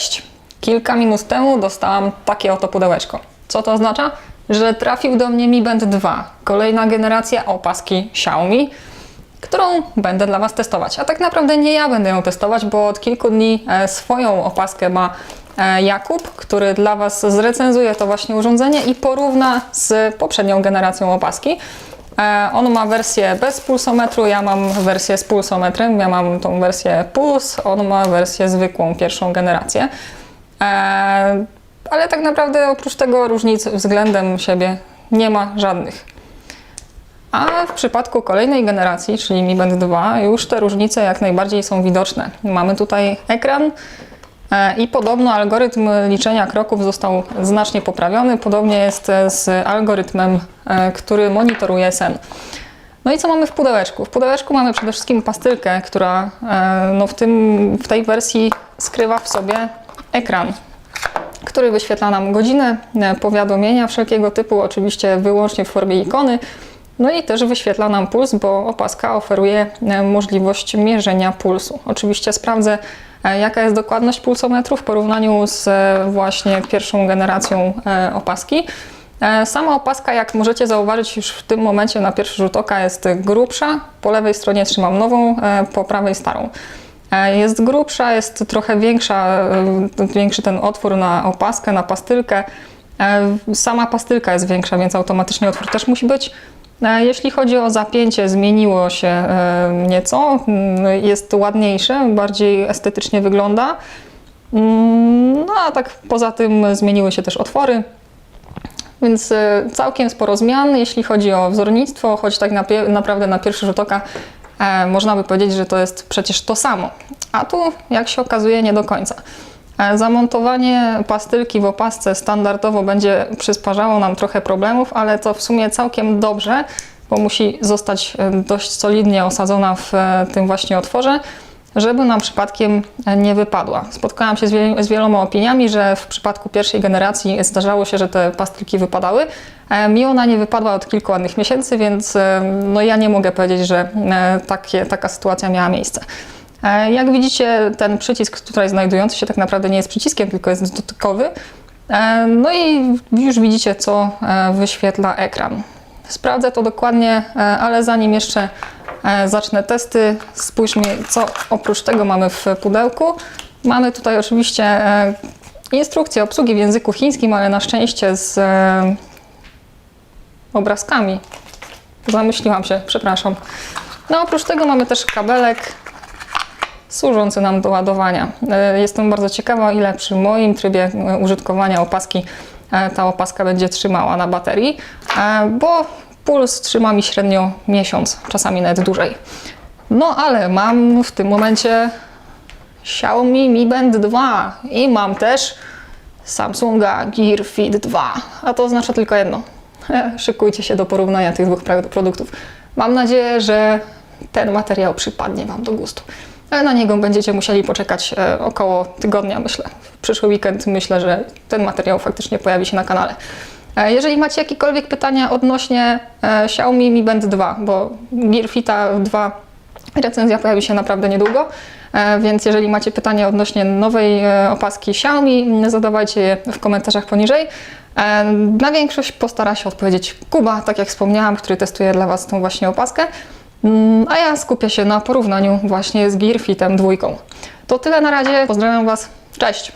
Cześć! Kilka minut temu dostałam takie oto pudełeczko. Co to oznacza? Że trafił do mnie Mi Band 2, kolejna generacja opaski Xiaomi, którą będę dla Was testować. A tak naprawdę nie ja będę ją testować, bo od kilku dni e, swoją opaskę ma e, Jakub, który dla Was zrecenzuje to właśnie urządzenie i porówna z poprzednią generacją opaski. E, On ma wersję bez pulsometru, ja mam wersję z pulsometrem, ja mam tą wersję Puls, on ma wersję zwykłą, pierwszą generację. E, Ale tak naprawdę oprócz tego różnic względem siebie nie ma żadnych. A w przypadku kolejnej generacji, czyli Mi Band 2, już te różnice jak najbardziej są widoczne. Mamy tutaj ekran i podobno algorytm liczenia kroków został znacznie poprawiony. Podobnie jest e, z algorytmem, e, który monitoruje sen. No i co mamy w pudełeczku? W pudełeczku mamy przede wszystkim pastylkę, która e, no w, tym, w tej wersji skrywa w sobie ekran, który wyświetla nam godzinę, e, powiadomienia wszelkiego typu, oczywiście wyłącznie w formie ikony. No i też wyświetla nam puls, bo opaska oferuje e, możliwość mierzenia pulsu. Oczywiście sprawdzę, e, jaka jest dokładność pulsometru w porównaniu z e, właśnie pierwszą generacją opaski. Sama opaska, jak możecie zauważyć już w tym momencie na pierwszy rzut oka jest grubsza. Po lewej stronie trzymam nową, po prawej starą. Jest grubsza, jest trochę większa, większy ten otwór na opaskę, na pastylkę. Sama pastylka jest większa, więc automatycznie otwór też musi być. E, Jeśli chodzi o zapięcie, zmieniło się e, nieco. Mm, Jest ładniejsze, bardziej estetycznie wygląda. Mm, No a tak poza tym zmieniły się też otwory. Więc e, całkiem sporo zmian, jeśli chodzi o wzornictwo, choć tak naprawdę na pierwszy rzut oka można by powiedzieć, że to jest przecież to samo. A tu, jak się okazuje, nie do końca. E, Zamontowanie pastylki w opasce standardowo będzie przysparzało nam trochę problemów, ale to w sumie całkiem dobrze, bo musi zostać e, dość solidnie osadzona w e, tym właśnie otworze, żeby nam przypadkiem nie wypadła. Spotkałam się z, wiel- z wieloma opiniami, że w przypadku pierwszej generacji zdarzało się, że te pastylki wypadały. Mi ona nie wypadła od kilku ładnych miesięcy, więc no ja nie mogę powiedzieć, że takie, taka sytuacja miała miejsce. E, Jak widzicie, ten przycisk tutaj znajdujący się tak naprawdę nie jest przyciskiem, tylko jest dotykowy. E, No i już widzicie, co e, wyświetla ekran. Sprawdzę to dokładnie, ale zanim jeszcze zacznę testy, spójrzmy, co oprócz tego mamy w pudełku. Mamy tutaj oczywiście instrukcję obsługi w języku chińskim, ale na szczęście z obrazkami. Zamyśliłam się, przepraszam. No oprócz tego mamy też kabelek służący nam do ładowania. E, Jestem bardzo ciekawa, ile przy moim trybie e, użytkowania opaski e, ta opaska będzie trzymała na baterii, bo puls trzyma mi średnio miesiąc, czasami nawet dłużej. No ale mam w tym momencie Xiaomi Mi Band 2 i mam też Samsunga Gear Fit 2, a to oznacza tylko jedno. Szykujcie się do porównania tych dwóch produktów. Mam nadzieję, że ten materiał przypadnie Wam do gustu. Na niego będziecie musieli poczekać e, około tygodnia, myślę. W przyszły weekend myślę, że ten materiał faktycznie pojawi się na kanale. E, Jeżeli macie jakiekolwiek pytania odnośnie e, Xiaomi Mi Band 2, bo Gear Fita 2 recenzja pojawi się naprawdę niedługo, więc jeżeli macie pytania odnośnie nowej opaski Xiaomi, zadawajcie je w komentarzach poniżej. Na większość postara się odpowiedzieć Kuba, tak jak wspomniałam, który testuje dla Was tą właśnie opaskę. Mm, A ja skupię się na porównaniu właśnie z Gear Fitem 2. To tyle na razie, pozdrawiam Was, cześć!